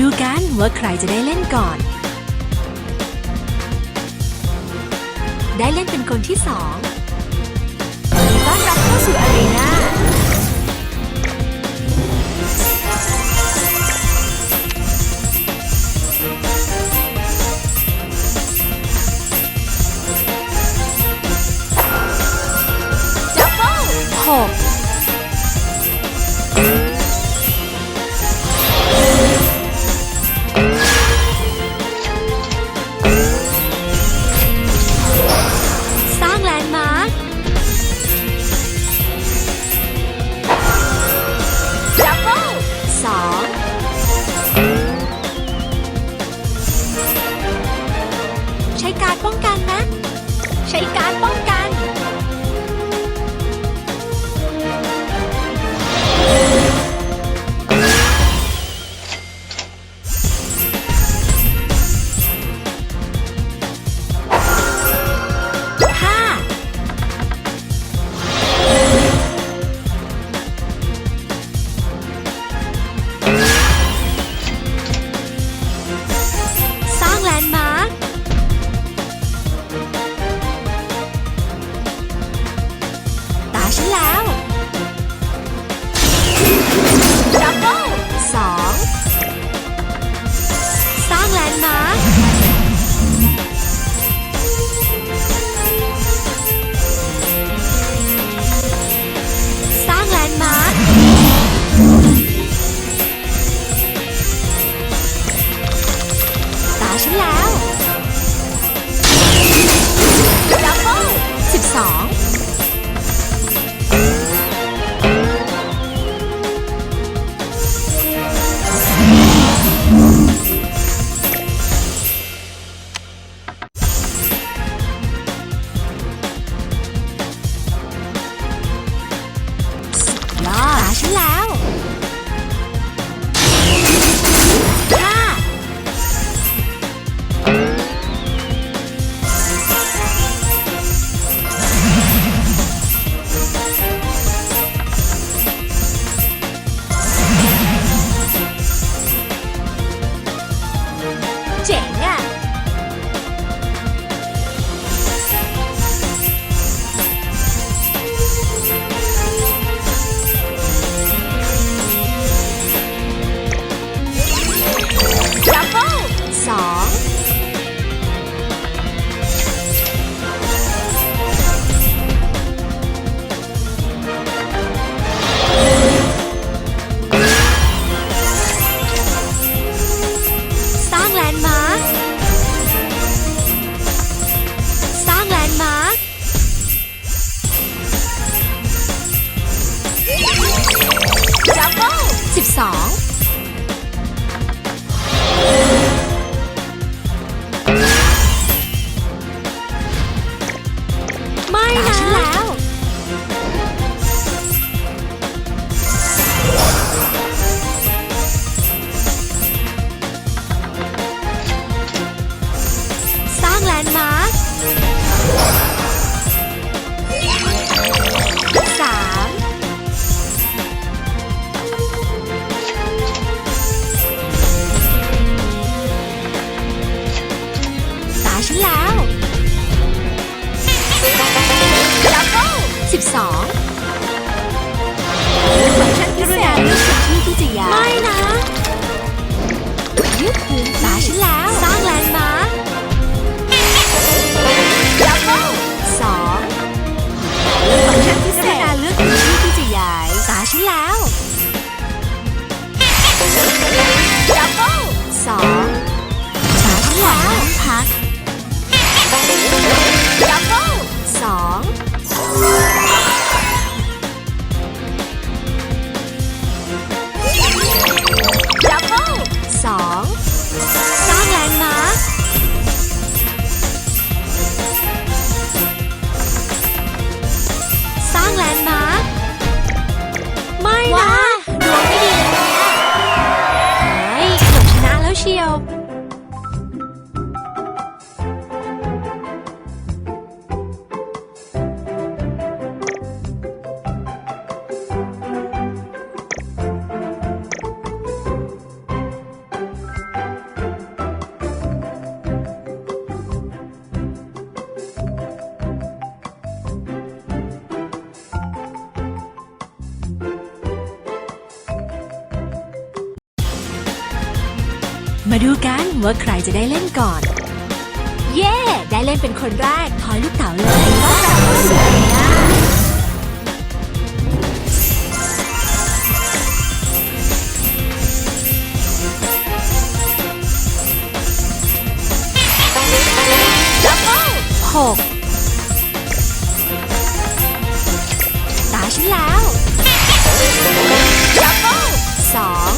ดูกันว่าใครจะได้เล่นก่อน ได้เล่นเป็นคนที่สองต้อนรับเข้าสู่อารีนา Jane. พิเศษที่ที่จะยาไม่นะยึดคืนตาฉันแล้ว สร้างแลนด์มาร์คสองฝังเลือกพิเศษเลือกพื้นที่ที่จะย้ายตาฉันแล้วดับเบิสองสามแล้วพักดับ ดูกันว่าใครจะได้เล่นก่อน เย่ได้เล่นเป็นคนแรกทอยลูกเต๋าเลยก็จะสวยนะหกตาฉันแล้วดับเบิสอง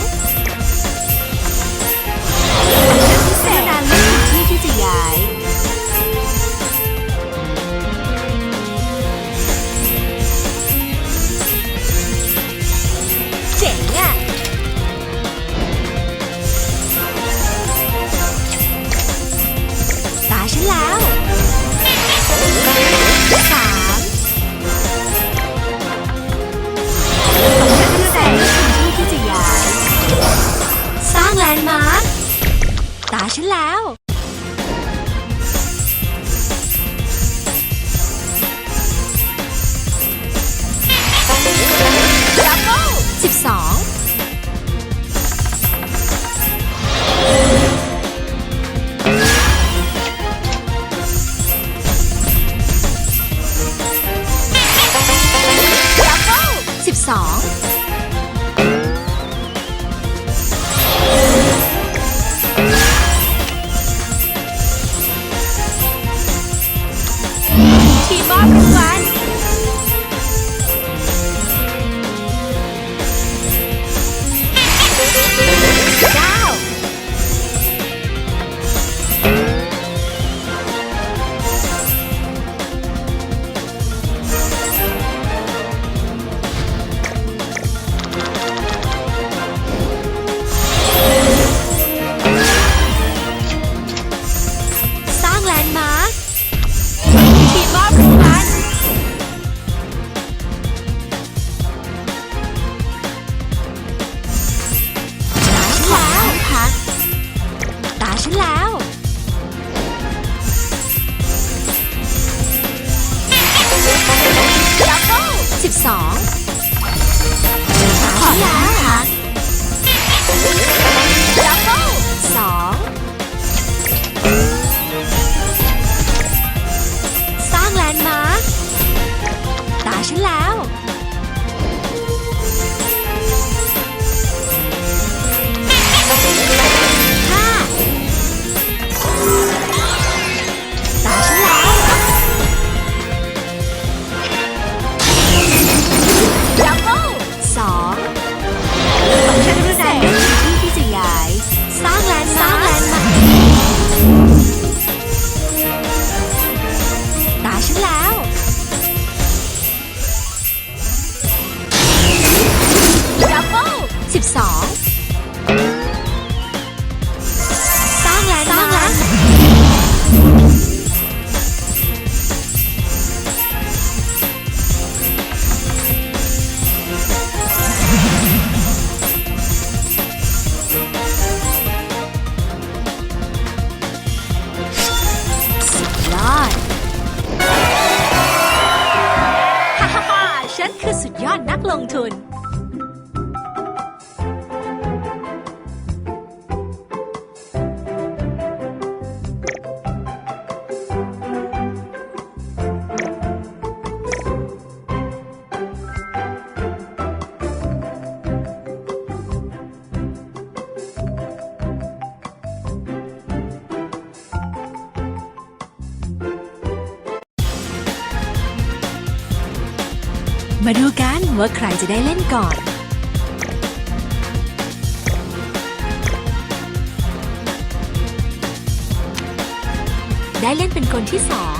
挡 สองขอแล้วาดูกันว่าใครจะได้เล่นก่อน ได้เล่นเป็นคนที่สอง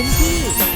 神奇